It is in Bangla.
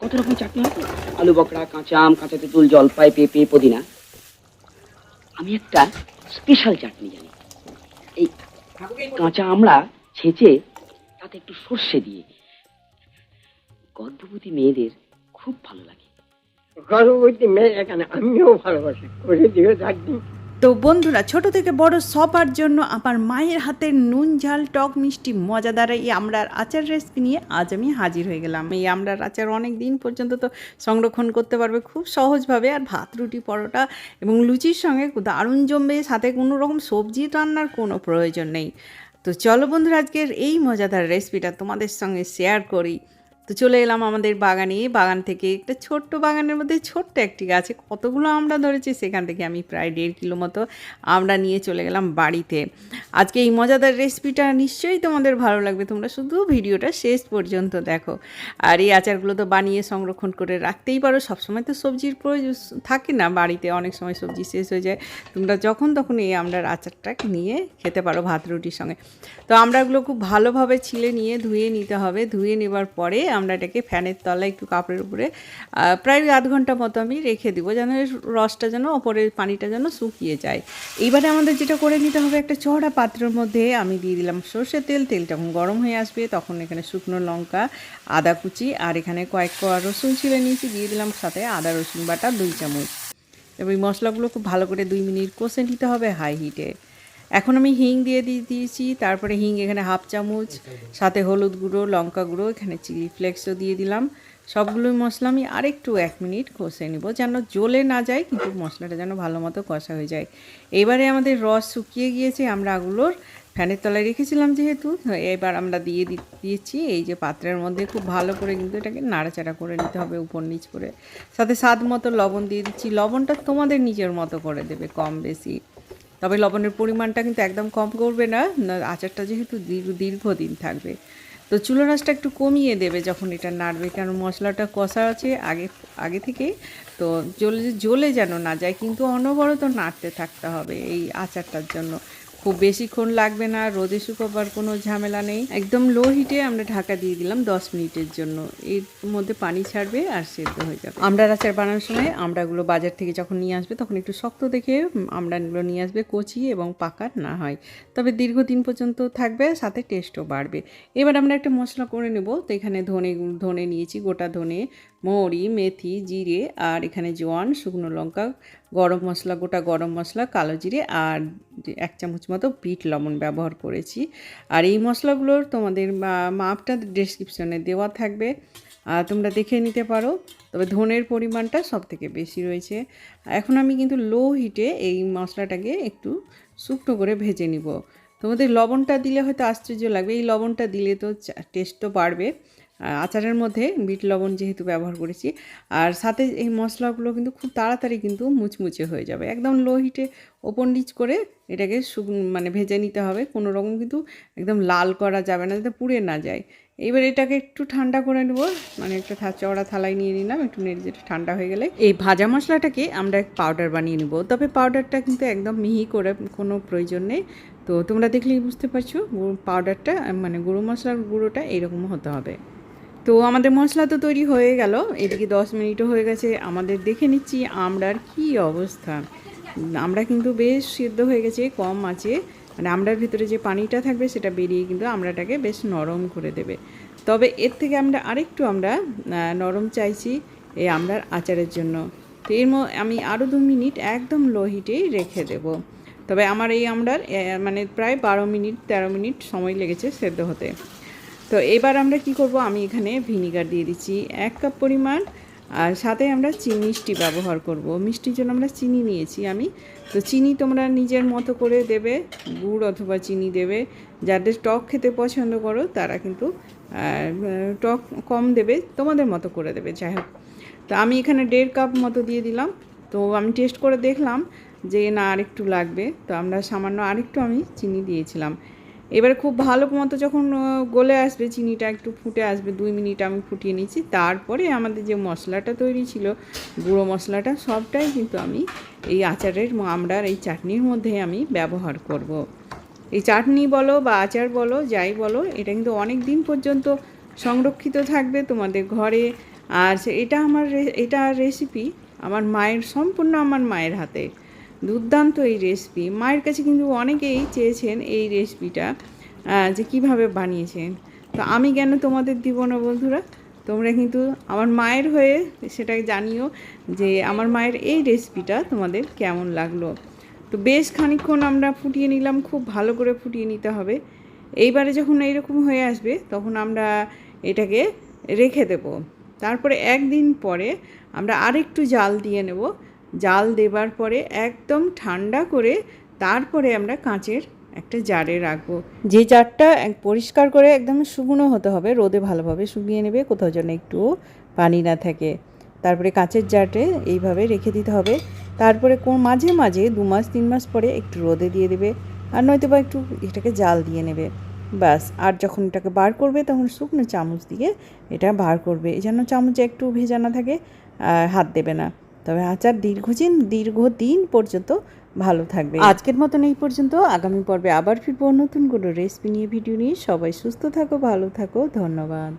কত রকম চাটনি হয় তো? আলু বকরা কাঁচা আম কাঁচা তেঁতুল জলপাই পেঁপে পুদিনা। আমি একটা স্পেশাল চাটনি জানি। এই কাঁচা আমড়া ছেঁচে তাতে একটু সর্ষে দিয়ে। গর্ভবতী মেয়েদের খুব ভালো লাগে। গর্ভবতী মেয়ে এখানে আমিও ভালোবাসি। করে দিও চাটনি। তো বন্ধুরা, ছোট থেকে বড় সবার জন্য আমার মায়ের হাতের নুন, ঝাল, টক, মিষ্টি মজাদার এই আমড়ার আচার রেসিপি নিয়ে আজ আমি হাজির হয়ে গেলাম। এই আমড়ার আচার অনেক দিন পর্যন্ত তো সংরক্ষণ করতে পারবে খুব সহজভাবে আর ভাত, রুটি, পরোটা এবং লুচির সঙ্গে দারুণ জমবে, সাথে কোনো রকম সবজি রান্নার কোনো প্রয়োজন নেই। তো চলো বন্ধুরা, আজকের এই মজাদার রেসিপিটা তোমাদের সঙ্গে শেয়ার করি। তো চলে এলাম আমাদের বাগানে। বাগান থেকে একটা ছোট্ট বাগানের মধ্যে ছোট্ট একটি গাছে। কতগুলো আমরা ধরেছি, সেখান থেকে আমি প্রায় দেড় কিলো মতো আমরা নিয়ে চলে গেলাম বাড়িতে। আজকে এই মজাদার রেসিপিটা নিশ্চয়ই তোমাদের ভালো লাগবে। তোমরা শুধু ভিডিওটা শেষ পর্যন্ত দেখো। আর এই আচারগুলো তো বানিয়ে সংরক্ষণ করে রাখতেই পারো। সবসময় তো সবজির প্রয়োজন থাকে না। বাড়িতে অনেক সময় সবজি শেষ হয়ে যায়। তোমরা যখন তখন এই আমড়ার আচারটা নিয়ে খেতে পারো ভাত রুটির সঙ্গে। তো আমরাগুলো খুব ভালোভাবে ছিলে নিয়ে ধুয়ে নিতে হবে। ধুয়ে নেবার পরে আমরা এটাকে ফ্যানের তলায় একটু কাপড়ের উপরে প্রায় আধ ঘণ্টা মতো আমি রেখে দিব যেন রসটা যেন ওপরের পানিটা যেন শুকিয়ে যায়। এইবারে আমাদের যেটা করে নিতে হবে, একটা চড়া পাত্রের মধ্যে আমি দিয়ে দিলাম সর্ষের তেল তেল যখন গরম হয়ে আসবে তখন এখানে শুকনো লঙ্কা, আদা কুচি আর এখানে কয়েক কোয়া রসুন ছিলে নিয়েছি, দিয়ে দিলাম সাথে আদা, রসুন বাটা, দুই চামচ। এবং মশলাগুলো খুব ভালো করে দুই মিনিট কষে নিতে হবে হাই হিটে। এখন আমি হিং দিয়ে দিয়ে দিয়েছি, তারপরে হিং এখানে হাফ চামচ, সাথে হলুদ গুঁড়ো, লঙ্কা গুঁড়ো, এখানে চিলি ফ্লেক্সও দিয়ে দিলাম। সবগুলোই মশলা আমি আরেকটু এক মিনিট কষে নিব, যেন জ্বলে না যায়, কিন্তু মশলাটা যেন ভালো মতো কষা হয়ে যায়। এবারে আমাদের রস শুকিয়ে গিয়েছে, আমরা আগুলোর ফ্যানের তলায় রেখেছিলাম যেহেতু এবার আমরা দিয়ে দিয়েছি। এই যে পাত্রের মধ্যে খুব ভালো করে কিন্তু এটাকে নাড়াচাড়া করে নিতে হবে উপর নিচ করে। সাথে স্বাদ মতো লবণ দিয়ে দিচ্ছি। লবণটা তোমাদের নিজের মতো করে দেবে, কম বেশি। তবে লবণের পরিমাণটা কিন্তু একদম কম করবে না আচারটা যেহেতু দীর্ঘ, দীর্ঘদিন থাকবে। তো চুলো রাসটা একটু কমিয়ে দেবে যখন এটা নাড়বে, কারণ মশলাটা কষা আছে আগে আগে থেকে, তো জ্বলে জ্বলে যেন না যায়, কিন্তু অনবরত নাড়তে থাকতে হবে এই আচারটার জন্য। খুব বেশিক্ষণ লাগবে না, রোদে শুকোবার কোনো ঝামেলা নেই। একদম লো হিটে আমরা ঢাকা দিয়ে দিলাম দশ মিনিটের জন্য। এর মধ্যে পানি ছাড়বে আর সেদ্ধ হয়ে যাবে। আমড়ার আচার বানানোর সময় আমড়াগুলো বাজার থেকে যখন নিয়ে আসবে, তখন একটু শক্ত দেখে আমড়াগুলো নিয়ে আসবে, কচি এবং পাকার না হয়। তবে দীর্ঘদিন পর্যন্ত থাকবে, সাথে টেস্টও বাড়বে। এবার আমরা একটা মশলা করে নেব। তো এখানে ধনে ধনে নিয়েছি, গোটা ধনে। মৌরি, মেথি, জিরে আর এখানে জোয়ান, শুকনো লঙ্কা, গরম মশলা, গোটা গরম মশলা, কালো জিরে আর এক চামচ মতো বিট লবণ ব্যবহার করেছি। আর এই মশলাগুলোর তোমাদের মাপটা ডেসক্রিপশনে দেওয়া থাকবে। আর তোমরা দেখে নিতে পারো, তবে ধনের পরিমাণটা সব থেকে বেশি রয়েছে। এখন আমি কিন্তু লো হিটে এই মশলাটাকে একটু শুকনো করে ভেজে নিব। তোমাদের লবণটা দিলে হয়তো আশ্চর্য লাগবে, এই লবণটা দিলে তো টেস্টও বাড়বে। আচারের মধ্যে বিট লবণ যেহেতু ব্যবহার করেছি, আর সাথে এই মশলাগুলো কিন্তু খুব তাড়াতাড়ি কিন্তু মুচমুচে হয়ে যাবে। একদম লো হিটে ওপর নিচ করে এটাকে মানে ভেজে নিতে হবে। কোনো রকম কিন্তু একদম লাল করা যাবে না, যাতে পুড়ে না যায়। এবার এটাকে একটু ঠান্ডা করে নেব। মানে একটা চওড়া থালায় নিয়ে নিলাম, একটু নেড়ে যেটা ঠান্ডা হয়ে গেলে। এই ভাজা মশলাটাকে আমরা পাউডার বানিয়ে নেব। তবে পাউডারটা কিন্তু একদম মিহি করে কোনো প্রয়োজন নেই। তো তোমরা দেখলেই বুঝতে পারছ পাউডারটা মানে গুঁড়ো মশলার গুঁড়োটা এরকম হতে হবে। তো আমাদের মশলা তো তৈরি হয়ে গেল, এদিকে দশ মিনিটও হয়ে গেছে, আমাদের দেখে নিচ্ছি আমড়ার কি অবস্থা। আমরা কিন্তু বেশ সিদ্ধ হয়ে গেছে, কম আছে মানে আমড়ার ভিতরে যে পানিটা থাকবে সেটা বেরিয়ে কিন্তু আমড়াটাকে বেশ নরম করে দেবে। তবে এর থেকে আমরা আরেকটু আমরা নরম চাইছি এই আমড়ার আচারের জন্য। তো এর আমি আরও দু মিনিট একদম লো হিটেই রেখে দেবো। তবে আমার এই আমড়ার মানে প্রায় বারো মিনিট, তেরো মিনিট সময় লেগেছে সেদ্ধ হতে। তো এবার আমরা কি করব? আমি এখানে ভিনিগার দিয়ে দিচ্ছি এক কাপ পরিমাণ, আর সাথে আমরা চিনি মিষ্টি ব্যবহার করব। মিষ্টির জন্য আমরা চিনি নিয়েছি আমি। তো চিনি তোমরা নিজের মতো করে দেবে, গুড় অথবা চিনি দেবে। যাদের টক খেতে পছন্দ করো, তারা কিন্তু টক কম দেবে, তোমাদের মতো করে দেবে। যাই হোক, তো আমি এখানে দেড় কাপ মতো দিয়ে দিলাম। তো আমি টেস্ট করে দেখলাম যে না আরেকটু লাগবে। তো আমরা সামান্য আরেকটু আমি চিনি দিয়েছিলাম। এবারে খুব ভালো মতো যখন গলে আসবে, চিনিটা একটু ফুটে আসবে, দুই মিনিট আমি ফুটিয়ে নিচ্ছি। তারপরে আমাদের যে মশলাটা তৈরি ছিল, গুঁড়ো মশলাটা, সবটাই কিন্তু আমি এই আচারের আমড়ার এই চাটনির মধ্যে আমি ব্যবহার করব। এই চাটনি বলো বা আচার বলো, যাই বলো, এটা কিন্তু অনেক দিন পর্যন্ত সংরক্ষিত থাকবে তোমাদের ঘরে। আর এটা আমার এটা রেসিপি আমার মায়ের, সম্পূর্ণ আমার মায়ের হাতে। দুর্দান্ত এই রেসিপি মায়ের কাছে কিন্তু অনেকেই চেয়েছেন এই রেসিপিটা যে কীভাবে বানিয়েছেন। তো আমি কেন তোমাদের দিব না বন্ধুরা? তোমরা কিন্তু আমার মায়ের হয়ে সেটাকে জানিও যে আমার মায়ের এই রেসিপিটা তোমাদের কেমন লাগল। তো বেশ খানিকক্ষণ আমরা ফুটিয়ে নিলাম, খুব ভালো করে ফুটিয়ে নিতে হবে। এইবারে যখন এইরকম হয়ে আসবে, তখন আমরা এটাকে রেখে দেব। তারপরে একদিন পরে আমরা আরেকটু জাল দিয়ে নেব। জাল দেবার পরে একদম ঠান্ডা করে তারপরে আমরা কাঁচের একটা জারে রাখব। যে জারটা পরিষ্কার করে একদম শুকনো হতে হবে, রোদে ভালোভাবে শুকিয়ে নেবে, কোথাও যেন একটু পানি না থাকে। তারপরে কাঁচের জারটে এইভাবে রেখে দিতে হবে। তারপরে কোন মাঝে মাঝে দু মাস, তিন মাস পরে একটু রোদে দিয়ে দেবে আর নয়তো বা একটু এটাকে জাল দিয়ে নেবে। ব্যাস, আর যখন এটাকে বার করবে তখন শুকনো চামচ দিয়ে এটা বার করবে। জন্য চামচে একটু ভেজা না থাকে হাত দেবে না। তবে আচার দীর্ঘদিন দীর্ঘদিন পর্যন্ত ভালো থাকবে। আজকের মতন এই পর্যন্ত। আগামী পর্বে আবার ফিরবো নতুন কোনো রেসিপি নিয়ে ভিডিও নিয়ে। সবাই সুস্থ থাকো, ভালো থাকো। ধন্যবাদ।